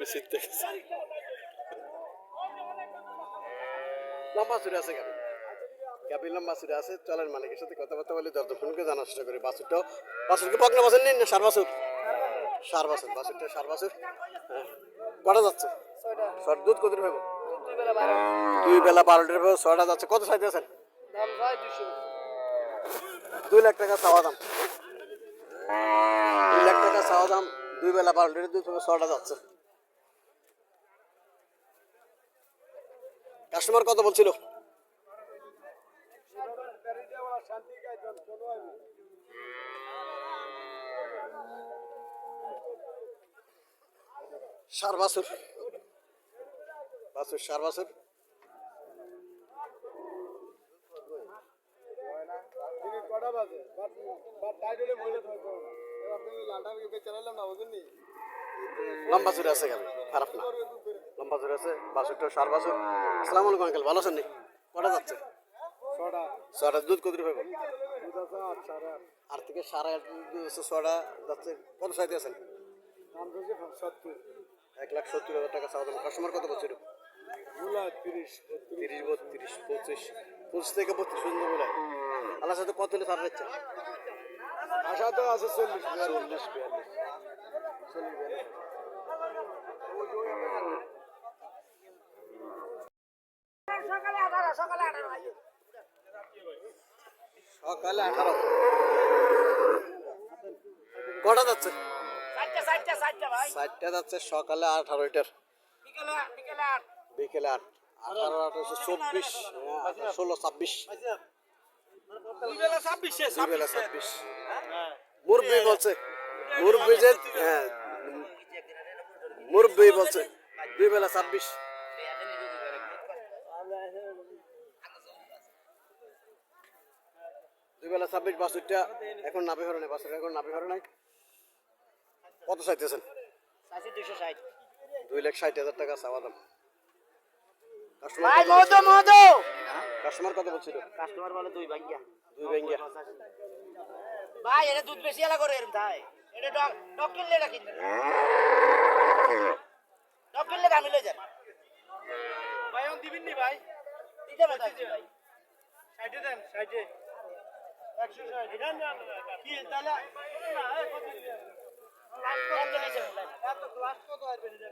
বেশি লম্বা চুরি আছে গাবি গাবি লম্বা চুরি আছে চলেন মালিকের সাথে কথাবার্তা বলে দর্শনকে জানার চেষ্টা করি। বাছুরটাও বাছুরকে পকনা বাছুর নিন না সার বাছুর। সার বাছুর বাছুরটা সার বাছুর। হ্যাঁ। কটা যাচ্ছে? ছয় দুধ কত পাবো দুই বেলা বারোটার ছয়টা যাচ্ছে। কত সাইতে আছেন? দুই লাখ টাকা চাওয়া দাম। দুই লাখ টাকা চাওয়া দাম, দুই বেলা বারোটার দুই থেকে ছয়টা যাচ্ছে। কাস্টমার কত বলছিল? সার বাছুর। বাছুর, সার বাছুর। লম্বা চুরে আছে গাবি খারাপ না। লম্বা চুরে আছে বাছুরটা সার বাছুর। আসসালামু আলাইকুম আঙ্কেল ভালো আছেন নি কটা যাচ্ছে? ছটা। দুধ কত পাবো আট থেকে সাড়ে আট ছয়টা যাচ্ছে। কত সাইতে আছেন? এক লাখ সত্তর হাজার টাকা চাওয়া দাম। কাস্টমার কত বলছিল তিরিশ বত্রিশ। তিরিশ বত্রিশ পঁচিশ পঁচিশ থেকে বত্রিশ পর্যন্ত বলে আল্লাহ সাথে কত হলে ছাড় যাচ্ছে আশা তো আছে চল্লিশ চল্লিশ চল্লিশ বিয়াল্লিশ। সকালে আঠারো কটা যাচ্ছে? চারটা যাচ্ছে সকালে আঠারোটার বিকেলে বিকেলে আট। বিকেলে আট। আঠারো আঠারোশো চব্বিশ। হ্যাঁ, ষোলো ছাব্বিশ। দুই বেলা ছাব্বিশে। দুই বেলা ছাব্বিশ মুরব্বী বলছে মুরব্বী যে হ্যাঁ। মুরব্বী বলছে দুই বেলা ছাব্বিশ। দুই বেলা ছাব্বিশ বাসুরটা এখন নাভি হরে নাই বাসুর এখন নাভি হরে নাই কত চাইতেছেন? দুই লাখ ষাট হাজার টাকা চাওয়া দাম। কাস্টমার কত বলছিল? কাস্টমার বলে দুই ভাইয়া দুই ব্যাঙ্গিয়া ভাই এটা দুধ বেশি এলা করে এরম তাই? এটা ডক ডক কিনলে এটা কিনলে ডক কিনলে দামি লয়ে যান। ভাই অন দিবেন নি ভাই? দিতে পারতাম ভাই ষাটে দেন ষাটে। একশো ষাট। কি তাহলে এত নিচে বললেন। এত লাস্ট কত আসবে? এটা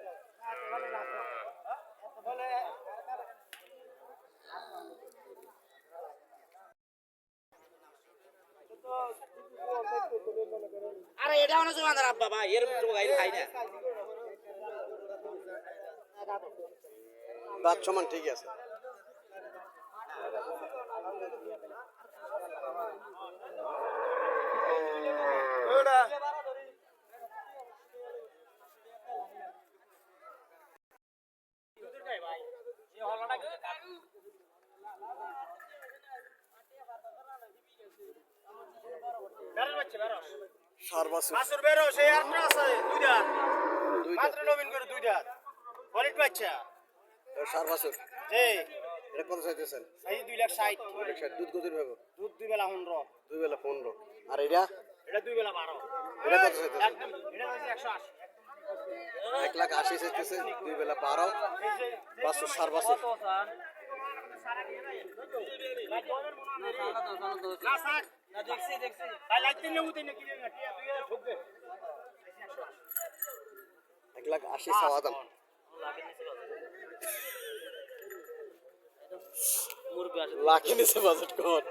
আরে এটা অনেক জমাদার আব্বা ভাই এর তো গাইল খাই না। দাঁত সমান ঠিকই আছে। সার বাছুর মাসুর বেরো সেই আটটা আছে দুই মাত্র নবীন করে দুইটা হলিট বাচ্চা। সার বাছুর যে এটা কত চাইতেছেন? এই দুই লাখ ষাট। দুই লাখ ষাট। দুধ কত পাবো দুধ দুই বেলা পনেরো। দুই বেলা পনেরো। আর এটা? এটা দুই বেলা বারো। এটা কত চাইতেছেন? এটা হচ্ছে একশো আশি। এক লাখ আশি চাইতেছে দুই বেলা বারো। বাছুর সার বাছুর এক লাখ আশি চাওয়া দাম লাখি নিচে বাজেট কর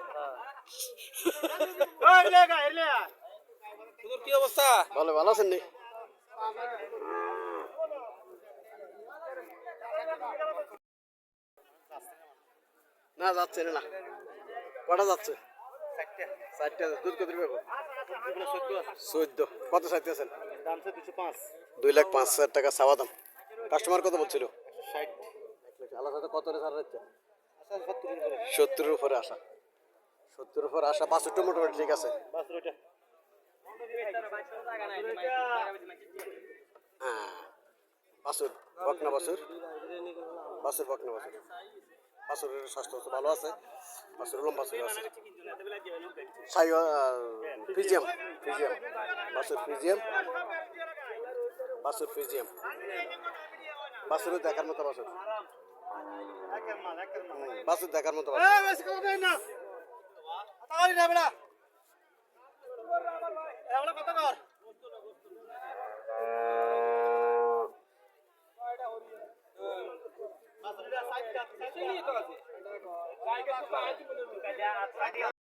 কি অবস্থা ভালো ভালো আছেন নি না যাচ্ছে না। কটা যাচ্ছে? চারটে। দুধ কত পাবো চোদ্দ কত দাম পাঁচ। দুই লাখ পাঁচ হাজার টাকা চাওয়া দাম। কাস্টমার কত বলছিল? সাথে কত ছাড় হচ্ছে? আচ্ছা সত্তরের উপরে। আসা। সত্তরের উপরে আসা। পাঁচশোটা মোটামুটি ঠিক আছে। হ্যাঁ। বাসুর বকনা বাসুর। বাসুর বকনা বাসুর। বাছুরের স্বাস্থ্য তো ভালো আছে বাছুরের লম্বা চুরি আছে। সাই ফিজিয়াম ফিজিয়াম বাছুর ফিজিয়াম বাছুর ফিজিয়াম। বাছুরের দেখার মতো বাছুর হুম, বাছুর দেখার মতো বাছুর কথা দেন না